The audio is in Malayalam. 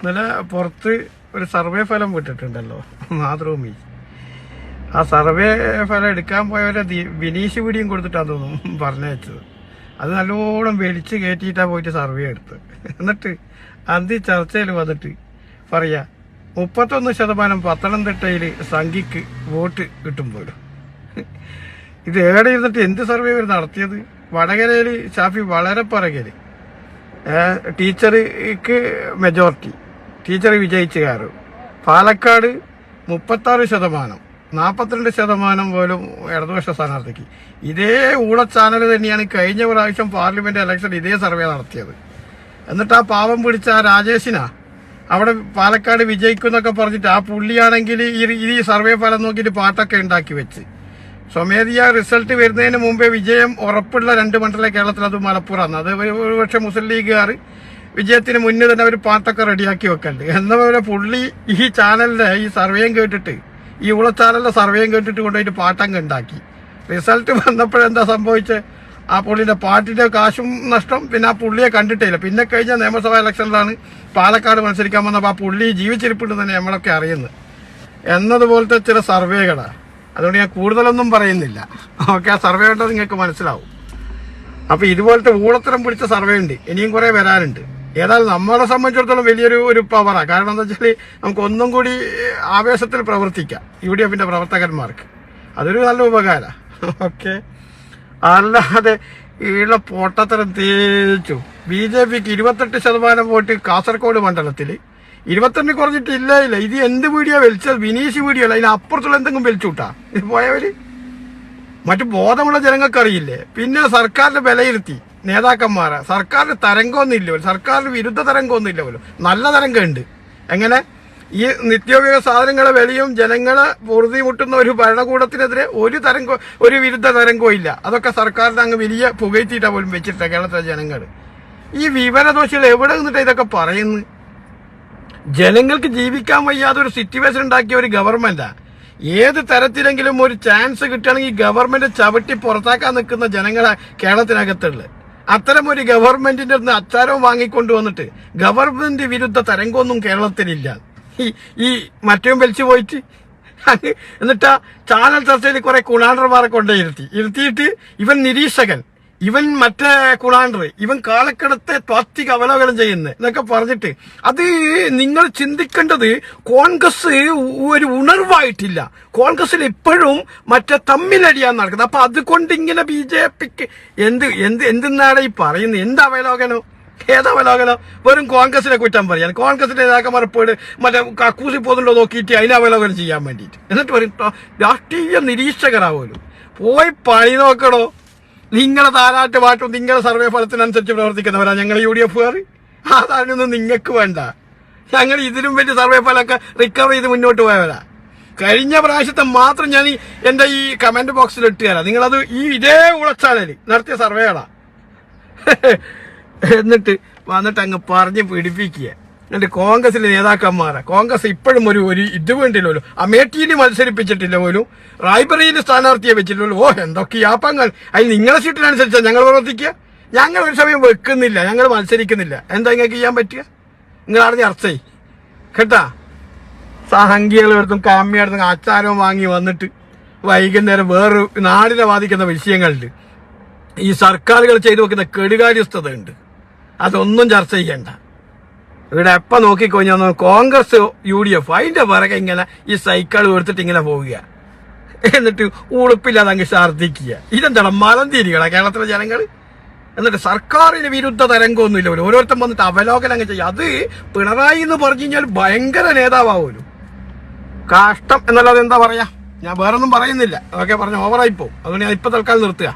ഇന്നലെ പുറത്ത് ഒരു സർവേ ഫലം വിട്ടിട്ടുണ്ടല്ലോ മാതൃഭൂമി. ആ സർവേ ഫലം എടുക്കാൻ പോയവരെ വിനീഷ് പിടിയും കൊടുത്തിട്ടാന്ന് തോന്നുന്നു പറഞ്ഞയച്ചത്. അത് നല്ലോണം വെളിച്ച് കയറ്റിയിട്ടാ പോയിട്ട് സർവേ എടുത്ത് എന്നിട്ട് അന്തി ചർച്ചയിൽ വന്നിട്ട് പറയാ മുപ്പത്തൊന്ന് ശതമാനം പത്തനംതിട്ടയിൽ സംഘിക്ക് വോട്ട് കിട്ടും പോലും. ഇത് എവിടെ ഇരുന്നിട്ട് എന്ത് സർവേ ഇവർ നടത്തിയത്? വടകരയിൽ ഷാഫി വളരെ പിറകിൽ. ടീച്ചർക്ക് മെജോറിറ്റി ടീച്ചർ വിജയിച്ചു കയറും. പാലക്കാട് മുപ്പത്താറ് ശതമാനം നാൽപ്പത്തിരണ്ട് ശതമാനം പോലും ഇടതുപക്ഷ സ്ഥാനാർത്ഥിക്ക്. ഇതേ ഊള ചാനൽ തന്നെയാണ് കഴിഞ്ഞ പ്രാവശ്യം പാർലമെന്റ് ഇലക്ഷൻ ഇതേ സർവേ നടത്തിയത്. എന്നിട്ട് ആ പാവം പിടിച്ച ആ രാജേഷിനാ അവിടെ പാലക്കാട് വിജയിക്കുന്നൊക്കെ പറഞ്ഞിട്ട് ആ പുള്ളിയാണെങ്കിൽ ഈ സർവേ ഫലം നോക്കിയിട്ട് പാട്ടൊക്കെ ഉണ്ടാക്കി വെച്ച്. സ്വമേധിയ റിസൾട്ട് വരുന്നതിന് മുമ്പേ വിജയം ഉറപ്പുള്ള രണ്ട് മണ്ഡലം കേരളത്തിൽ അത് മലപ്പുറമാണ്. അത് ഒരു- ഒരുപക്ഷെ മുസ്ലിം ലീഗുകാർ വിജയത്തിന് മുന്നേ തന്നെ അവർ പാട്ടൊക്കെ റെഡിയാക്കി വെക്കണ്ട്. എന്നപോലെ പുള്ളി ഈ ചാനലിന്റെ ഈ സർവേയും കേട്ടിട്ട് ഈ ഉള ചാനലിന്റെ സർവേയും കേട്ടിട്ട് കൊണ്ടുപോയിട്ട് പാട്ടങ്ങ് ഉണ്ടാക്കി. റിസൾട്ട് വന്നപ്പോഴെന്താ സംഭവിച്ചത് ആ പുള്ളിന്റെ പാട്ടിന്റെ കാശും നഷ്ടം പിന്നെ ആ പുള്ളിയെ കണ്ടിട്ടില്ല പിന്നെ കഴിഞ്ഞ നിയമസഭാ ഇലക്ഷനിലാണ് പാലക്കാട് മത്സരിക്കാൻ വന്നപ്പോൾ ആ പുള്ളി ജീവിച്ചിരിപ്പുണ്ട് തന്നെ നമ്മളൊക്കെ അറിയുന്നത്. എന്നതുപോലത്തെ ചില സർവേകളാണ്. അതുകൊണ്ട് ഞാൻ കൂടുതലൊന്നും പറയുന്നില്ല. ഓക്കെ ആ സർവേ കണ്ടാൽ നിങ്ങൾക്ക് മനസ്സിലാവും. അപ്പോൾ ഇതുപോലത്തെ ഊളത്തരം പിടിച്ച സർവേ ഉണ്ട്. ഇനിയും കുറെ വരാനുണ്ട്. ഏതായാലും നമ്മളെ സംബന്ധിച്ചിടത്തോളം വലിയൊരു ഒരു പവറാണ് കാരണം എന്താ വെച്ചാൽ നമുക്ക് ഒന്നും കൂടി ആവേശത്തിൽ പ്രവർത്തിക്കാം. യു ഡി എഫിന്റെ പ്രവർത്തകന്മാർക്ക്. അതൊരു നല്ല ഉപകാരമാണ് ഓക്കെ. അല്ലാതെ ഈള പൊട്ടത്തരം തേച്ചു. ബി ജെ പിക്ക് ഇരുപത്തെട്ട് ശതമാനം വോട്ട് കാസർഗോഡ് മണ്ഡലത്തിൽ ഇരുപത്തെണ്ണി കുറഞ്ഞിട്ട് ഇല്ല. ഇല്ല ഇത് എന്ത് വീഡിയോ വലിച്ചത്? വിനീഷ് വീഡിയോ അല്ല. അതിനപ്പുറത്തുള്ള എന്തെങ്കിലും വലിച്ചുവിട്ടാ? ഇത് പോയവര്? മറ്റു ബോധമുള്ള ജനങ്ങൾക്ക് അറിയില്ലേ പിന്നെ സർക്കാരിന്റെ വിലയിരുത്തി. നേതാക്കന്മാരെ. സർക്കാരിന്റെ തരംഗമൊന്നും ഇല്ല സർക്കാരിന് വിരുദ്ധ തരംഗമൊന്നും ഇല്ല നല്ല തരംഗമുണ്ട്. എങ്ങനെ? ഈ നിത്യോപയോഗ സാധനങ്ങളെ വിലയും ജനങ്ങളെ പൊറുതി മുട്ടുന്ന ഒരു ഭരണകൂടത്തിനെതിരെ ഒരു തരംഗോ ഒരു വിരുദ്ധ തരംഗവും ഇല്ല. അതൊക്കെ സർക്കാരിന് അങ്ങ് വലിയ പുകയ്ത്തിയിട്ടാ പോലും വെച്ചിട്ടില്ല കേരളത്തിലെ ജനങ്ങൾ ഈ വിവരദോഷികൾ എവിടെ നിന്നിട്ട് ഇതൊക്കെ പറയുന്നു ജനങ്ങൾക്ക് ജീവിക്കാൻ വയ്യാതെ ഒരു സിറ്റുവേഷൻ ഉണ്ടാക്കിയ ഒരു ഗവൺമെന്റാ ഏത് തരത്തിലെങ്കിലും ഒരു ചാൻസ് കിട്ടുകയാണെങ്കിൽ ഗവൺമെന്റ് ചവിട്ടി പുറത്താക്കാൻ നിൽക്കുന്ന ജനങ്ങളെ കേരളത്തിനകത്തുള്ളത്. അത്തരം ഒരു ഗവൺമെന്റിന്റെ അടുത്ത് അച്ചാരവും വാങ്ങിക്കൊണ്ടുവന്നിട്ട് ഗവൺമെന്റ് വിരുദ്ധ തരംഗമൊന്നും കേരളത്തിലില്ല. ഈ ഈ മറ്റവും വലിച്ചു പോയിട്ട്. എന്നിട്ടാ ചാനൽ ചർച്ചയിൽ കുറെ കുണാണ്ടർമാരെ കൊണ്ടേ ഇരുത്തി. ഇരുത്തിയിട്ട് ഇവൻ നിരീക്ഷകൻ. ഇവൻ മറ്റേ കുളാണ്ടർ ഇവൻ കാലക്കടത്തെ താത്വിക അവലോകനം ചെയ്യുന്നത് എന്നൊക്കെ പറഞ്ഞിട്ട് അത് നിങ്ങൾ ചിന്തിക്കേണ്ടത് കോൺഗ്രസ് ഒരു ഉണർവായിട്ടില്ല. കോൺഗ്രസിൽ ഇപ്പോഴും മറ്റേ തമ്മിലടിയാൻ നടക്കുന്നത്. അപ്പൊ അതുകൊണ്ട് ഇങ്ങനെ ബി ജെ പിക്ക് എന്ത് എന്ത് എന്തിനാണ് ഈ പറയുന്നത്? എന്ത് അവലോകനം? ഏതവലോകനം വെറും കോൺഗ്രസിനെ കുറ്റം പറയാൻ കോൺഗ്രസിന്റെ നേതാക്കന്മാർ പോയിട്ട് മറ്റേ കക്കൂസി പോകുന്നുണ്ടോ നോക്കിയിട്ട് അതിനെ അവലോകനം ചെയ്യാൻ വേണ്ടിയിട്ട്. എന്നിട്ട് പറയും "ട്ടോ, രാഷ്ട്രീയ നിരീക്ഷകരാവുമല്ലോ പോയി പണി നോക്കണോ നിങ്ങളെ താരാട്ട് പാട്ടും നിങ്ങളെ സർവേ ഫലത്തിനനുസരിച്ച് പ്രവർത്തിക്കുന്നവരാ ഞങ്ങൾ യു ഡി എഫുകാർ താരനൊന്നും നിങ്ങൾക്ക് വേണ്ട. ഞങ്ങൾ ഇതിനും വേണ്ടി സർവേ ഫലമൊക്കെ റിക്കവർ ചെയ്ത് മുന്നോട്ട് പോയവരാ. കഴിഞ്ഞ പ്രാവശ്യത്തെ മാത്രം ഞാൻ എന്റെ ഈ കമന്റ് ബോക്സിൽ ഇട്ട് നിങ്ങളത് ഈ ഇതേ ഉളച്ചാലി നടത്തിയ സർവേകളാ എന്നിട്ട് വന്നിട്ട് അങ്ങ് പറഞ്ഞ് പിടിപ്പിക്കുക. എന്നിട്ട് കോൺഗ്രസിലെ നേതാക്കന്മാരെ. കോൺഗ്രസ് ഇപ്പോഴും ഒരു ഒരു ഇത് വേണ്ടില്ലല്ലോ അമേഠിയിൽ മത്സരിപ്പിച്ചിട്ടില്ല പോലും. റായ്ബറയിൽ സ്ഥാനാർത്ഥിയെ വെച്ചിട്ടില്ല ഓ എന്തൊക്കെ യാപ്പങ്ങൾ അതിന് നിങ്ങളെ സീറ്റിനനുസരിച്ചാ ഞങ്ങൾ പ്രവർത്തിക്കുക? ഞങ്ങൾ ഒരു സമയം വെക്കുന്നില്ല. ഞങ്ങൾ മത്സരിക്കുന്നില്ല. എന്താ നിങ്ങൾക്ക് ചെയ്യാൻ പറ്റുക? നിങ്ങൾ അറിഞ്ഞ അർച്ചയി കേട്ടാ? സഹങ്കികളെടുത്തും കാമ്യടുത്തും ആചാരവും വാങ്ങി വന്നിട്ട് വൈകുന്നേരം വേറൊരു നാടിനെ ബാധിക്കുന്ന വിഷയങ്ങളുണ്ട്. ഈ സർക്കാരുകൾ ചെയ്തു വെക്കുന്ന കെടുകാര്യസ്ഥത ഉണ്ട് അതൊന്നും ചർച്ച ചെയ്യണ്ട. ഇവിടെ എപ്പോ നോക്കിക്കഴിഞ്ഞാൽ കോൺഗ്രസ് യു ഡി എഫ് അതിന്റെ പിറകെ ഇങ്ങനെ ഈ സൈക്കിൾ എടുത്തിട്ട് ഇങ്ങനെ പോവുക. എന്നിട്ട് ഉളുപ്പില്ലാതെ അങ്ങ് ഛർദ്ദിക്കുക. ഇതെന്താണ് മലം തിരികളാ കേരളത്തിലെ ജനങ്ങൾ എന്നിട്ട് സർക്കാരിന് വിരുദ്ധ തരംഗമൊന്നുമില്ല പോലും. ഓരോരുത്തർ വന്നിട്ട് അവലോകനം അങ്ങ് ചെയ്യുക. അത് പിണറായി എന്ന് പറഞ്ഞു കഴിഞ്ഞാൽ ഭയങ്കര നേതാവുമല്ലോ കഷ്ടം എന്നല്ലാതെ എന്താ പറയാ? ഞാൻ വേറൊന്നും പറയുന്നില്ല. അതൊക്കെ പറഞ്ഞ ഓവറായിപ്പോ അതുകൊണ്ട് ഞാൻ ഇപ്പൊ തൽക്കാലം നിർത്തുക.